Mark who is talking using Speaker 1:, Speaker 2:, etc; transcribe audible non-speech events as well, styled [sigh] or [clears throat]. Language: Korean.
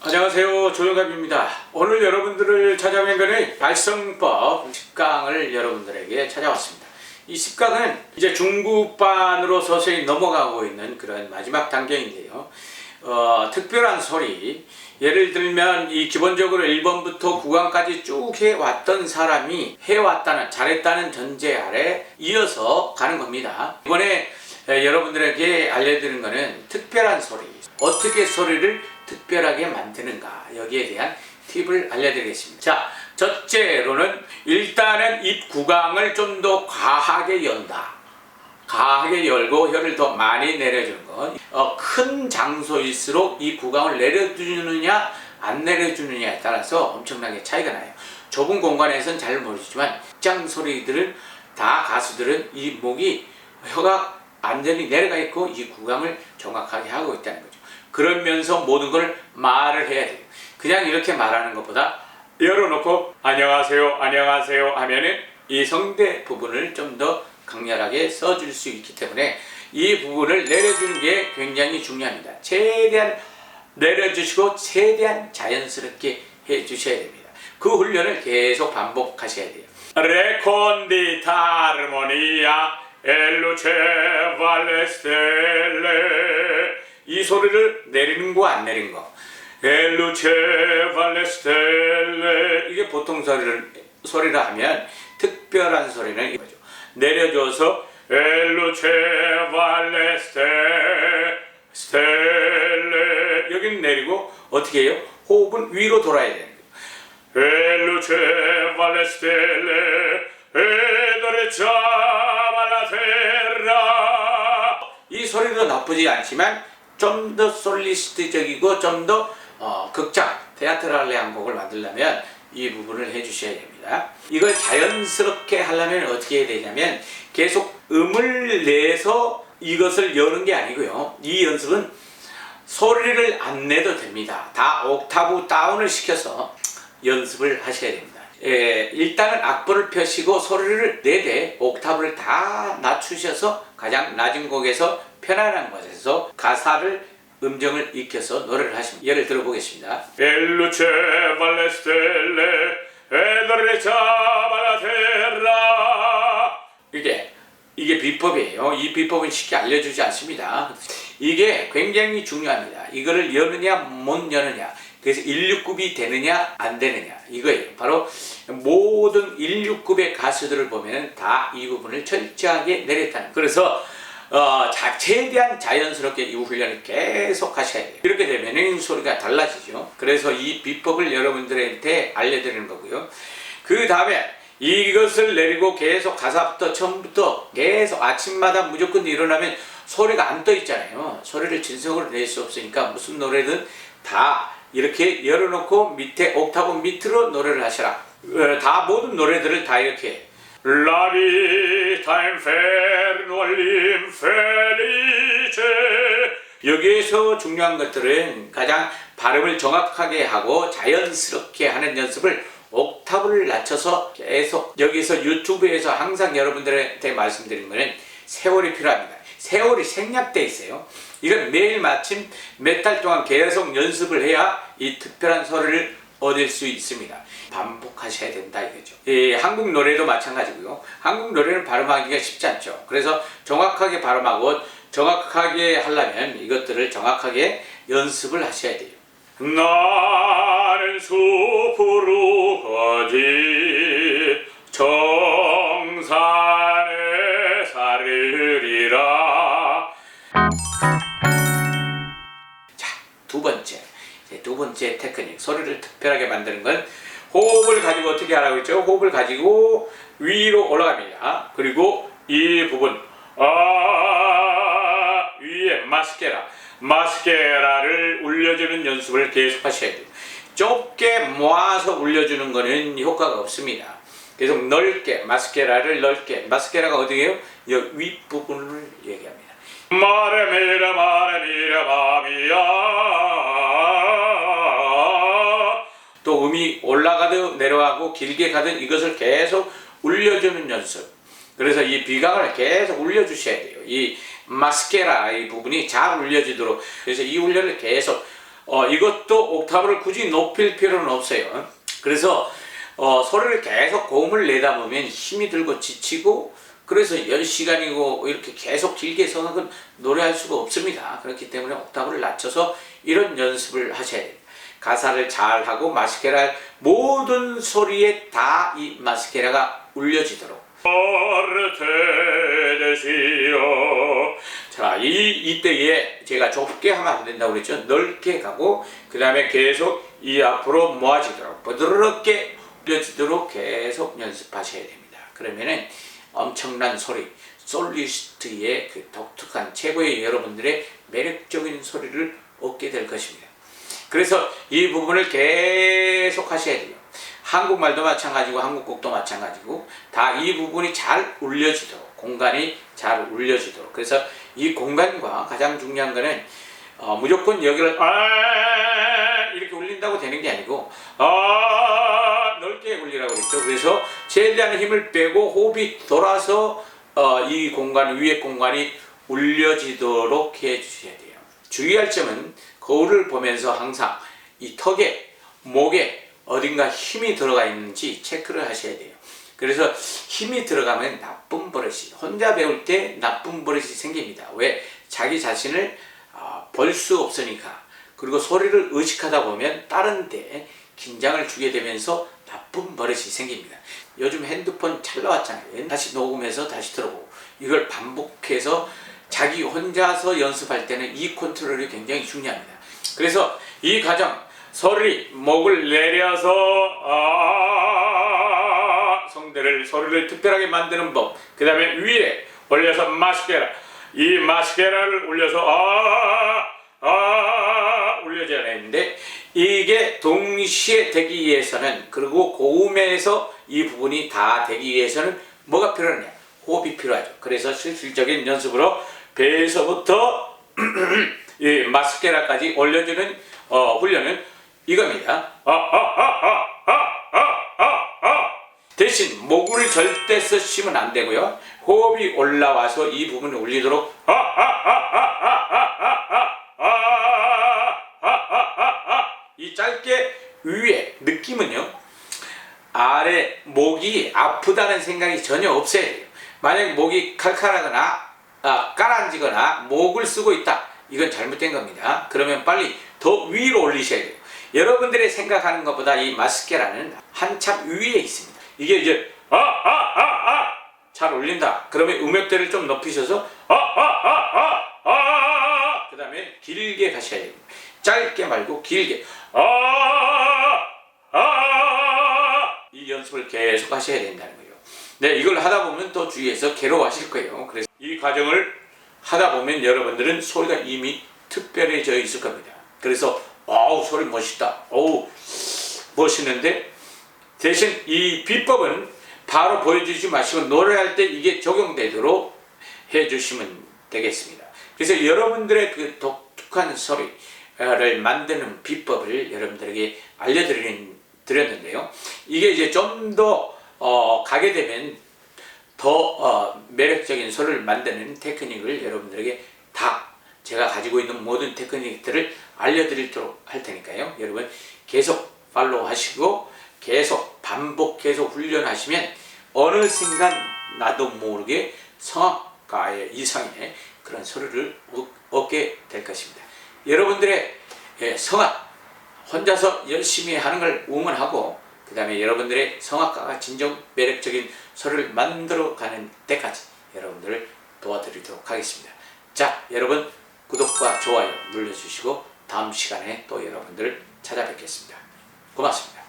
Speaker 1: 안녕하세요. 조영갑입니다. 오늘 여러분들을 찾아뵌 것은 발성법 10강을 여러분들에게 찾아왔습니다. 이 10강은 이제 중급반으로 서서히 넘어가고 있는 그런 마지막 단계인데요. 어, 특별한 소리. 예를 들면 이 기본적으로 1번부터 9강까지 쭉 해왔던 사람이 해왔다는 잘했다는 전제 아래 이어서 가는 겁니다. 이번에 에, 여러분들에게 알려드리는 것은 특별한 소리 어떻게 소리를 특별하게 만드는가 여기에 대한 팁을 알려드리겠습니다. 자, 첫째로는 일단은 입 구강을 좀 더 과하게 연다. 과하게 열고 혀를 더 많이 내려주는 것. 어, 큰 장소일수록 이 구강을 내려주느냐 안 내려주느냐에 따라서 엄청나게 차이가 나요. 좁은 공간에서는 잘 모르지만 직장 소리들은 다 가수들은 이 목이 혀가 완전히 내려가 있고 이 구강을 정확하게 하고 있다는 거죠. 그러면서 모든 걸 말을 해야 돼요. 그냥 이렇게 말하는 것보다 열어놓고 안녕하세요, 안녕하세요 하면은 이 성대 부분을 좀 더 강렬하게 써줄 수 있기 때문에 이 부분을 내려주는 게 굉장히 중요합니다. 최대한 내려주시고 최대한 자연스럽게 해주셔야 됩니다. 그 훈련을 계속 반복하셔야 돼요. 레콘디타 아르모니아 엘 루체 발레스텔레. 이 소리를 내리는 거 안 내리는 거? 엘 루체 발레스텔레. 이게 보통 소리를 소리라 하면 특별한 소리는 이거죠. 내려줘서 엘 루체 발레스텔레. 스텔레 여기는 내리고 어떻게 해요? 호흡은 위로 돌아야 되는 엘루체 발레스텔레 이 소리도 나쁘지 않지만 좀 더 솔리스트적이고 좀더 어, 극장 테아트랄레한 곡을 만들려면 이 부분을 해주셔야 됩니다. 이걸 자연스럽게 하려면 어떻게 해야 되냐면 계속 음을 내서 이것을 여는 게 아니고요. 이 연습은 소리를 안 내도 됩니다. 다 옥타브 다운을 시켜서 연습을 하셔야 됩니다. 예, 일단은 악보를 펴시고 소리를 내되 옥타브를 다 낮추셔서 가장 낮은 곡에서 편안한 곳에서 가사를 음정을 익혀서 노래를 하시면 예를 들어보겠습니다. 엘루체 발레스텔레 에더레차 발라테라 이게 이게 비법이에요. 이 비법은 쉽게 알려주지 않습니다. 이게 굉장히 중요합니다. 이거를 여느냐 못 여느냐. 그래서 169이 되느냐 안 되느냐 이거예요. 바로 모든 169의 가수들을 보면 다 이 부분을 철저하게 내렸다는. 그래서 어, 자, 최대한 자연스럽게 이 훈련을 계속 하셔야 돼요. 이렇게 되면 소리가 달라지죠. 그래서 이 비법을 여러분들한테 알려드리는 거고요. 그 다음에 이것을 내리고 계속 가사부터 처음부터 계속 아침마다 무조건 일어나면 소리가 안 떠 있잖아요. 소리를 진성으로 낼 수 없으니까 무슨 노래든 다 이렇게 열어놓고 밑에 옥타브 밑으로 노래를 하셔라. 어, 다 모든 노래들을 다 이렇게 라비타 인페르노 림펠리체 여기에서 중요한 것들은 가장 발음을 정확하게 하고 자연스럽게 하는 연습을 옥타브를 낮춰서 계속 여기서 유튜브에서 항상 여러분들한테 말씀드린 거는 세월이 필요합니다. 세월이 생략돼 있어요. 이건 매일 마침 몇 달 동안 계속 연습을 해야 이 특별한 소리를 얻을 수 있습니다. 반복하셔야 된다 이거죠. 이 한국 노래도 마찬가지고요. 한국 노래는 발음하기가 쉽지 않죠. 그래서 정확하게 발음하고 정확하게 하려면 이것들을 정확하게 연습을 하셔야 돼요. 나는 숲으로 가지 정산 번째 테크닉. 소리를 특별하게 만드는 건 호흡을 가지고 어떻게 하라고 했죠? 호흡을 가지고 위로 올라갑니다. 그리고 이 부분, 아, 위에 마스케라. 마스케라를 울려주는 연습을 계속 하셔야 돼요. 좁게 모아서 울려주는 거는 효과가 없습니다. 계속 넓게, 마스케라를 넓게. 마스케라가 어디예요? 이 윗부분을 얘기합니다. 올라가든 내려가고 길게 가든 이것을 계속 울려주는 연습 그래서 이 비강을 계속 울려주셔야 돼요 이 마스케라 이 부분이 잘 울려지도록 그래서 이 훈련을 계속 어, 이것도 옥타브를 굳이 높일 필요는 없어요. 그래서 어, 소리를 계속 고음을 내다 보면 힘이 들고 지치고 그래서 10시간이고 이렇게 계속 길게 서는 노래할 수가 없습니다. 그렇기 때문에 옥타브를 낮춰서 이런 연습을 하셔야 됩니다. 가사를 잘 하고 마스케라 모든 소리에 다 이 마스케라가 울려지도록 자, 이, 이때에 제가 좁게 하면 안 된다고 그랬죠. 넓게 가고, 그 다음에 계속 이 앞으로 모아지도록, 부드럽게 울려지도록 계속 연습하셔야 됩니다. 그러면은 엄청난 소리, 솔리스트의 그 독특한 최고의 여러분들의 매력적인 소리를 얻게 될 것입니다. 그래서 이 부분을 계속 하셔야 돼요. 한국말도 마찬가지고 한국곡도 마찬가지고 다 이 부분이 잘 울려지도록 공간이 잘 울려지도록 그래서 이 공간과 가장 중요한 거는 어, 무조건 여기를 아 이렇게 울린다고 되는 게 아니고 아 넓게 울리라고 그랬죠. 그래서 최대한 힘을 빼고 호흡이 돌아서 어, 이 공간 위에 공간이 울려지도록 해 주셔야 돼요. 주의할 점은 거울을 보면서 항상 이 턱에 목에 어딘가 힘이 들어가 있는지 체크를 하셔야 돼요. 그래서 힘이 들어가면 나쁜 버릇이 혼자 배울 때 나쁜 버릇이 생깁니다. 왜? 자기 자신을 아, 볼수 없으니까 그리고 소리를 의식하다 보면 다른 데 긴장을 주게 되면서 나쁜 버릇이 생깁니다. 요즘 핸드폰 잘 나왔잖아요. 다시 녹음해서 다시 들어보고 이걸 반복해서 자기 혼자서 연습할 때는 이 컨트롤이 굉장히 중요합니다. 그래서 이 과정 소리 목을 내려서 아 성대를 소리를 특별하게 만드는 법. 그 다음에 위에 올려서 마스케라 이 마스케라를 올려서 아, 아 올려줘야 되는데 이게 동시에 되기 위해서는 그리고 고음에서 이 부분이 다 되기 위해서는 뭐가 필요하냐 호흡이 필요하죠. 그래서 실질적인 연습으로 배에서부터 [clears throat] 이 마스케라까지 올려주는 어, 훈련은 이겁니다. 대신 목을 절대 쓰시면 안 되고요. 호흡이 올라와서 이 부분을 올리도록 이 짧게 위에 느낌은요. 아래 목이 아프다는 생각이 전혀 없어야 돼요. 만약 목이 칼칼하거나 아, 까란지거나 목을 쓰고 있다. 이건 잘못된 겁니다. 그러면 빨리 더 위로 올리셔야 돼요. 여러분들이 생각하는 것보다 이 마스케라는 한참 위에 있습니다. 이게 이제 아 아 아 아 잘 올린다. 그러면 음역대를 좀 높이셔서 아 아 아 아 아 그 다음에 길게 가셔야 됩니다. 짧게 말고 길게 아아이 연습을 계속 하셔야 된다는 거예요. 네, 이걸 하다 보면 또 주위에서 괴로워하실 거예요. 그래서 이 과정을 하다 보면 여러분들은 소리가 이미 특별해져 있을 겁니다. 그래서 아우 소리 멋있다. 어우 멋있는데 대신 이 비법은 바로 보여주지 마시고 노래할 때 이게 적용되도록 해주시면 되겠습니다. 그래서 여러분들의 그 독특한 소리를 만드는 비법을 여러분들에게 알려드리는 드렸는데요. 이게 이제 좀더 어, 가게 되면 더 어, 매력적인 소리를 만드는 테크닉을 여러분들에게 다 제가 가지고 있는 모든 테크닉들을 알려드리도록 할 테니까요. 여러분 계속 팔로우 하시고 계속 반복 계속 훈련하시면 어느 순간 나도 모르게 성악가의 이상의 그런 소리를 얻- 얻게 될 것입니다. 여러분들의 예, 성악 혼자서 열심히 하는 걸 응원하고 그 다음에 여러분들의 성악가가 진정 매력적인 소리를 만들어가는 때까지 여러분들을 도와드리도록 하겠습니다. 자, 여러분 구독과 좋아요 눌러주시고 다음 시간에 또 여러분들 찾아뵙겠습니다. 고맙습니다.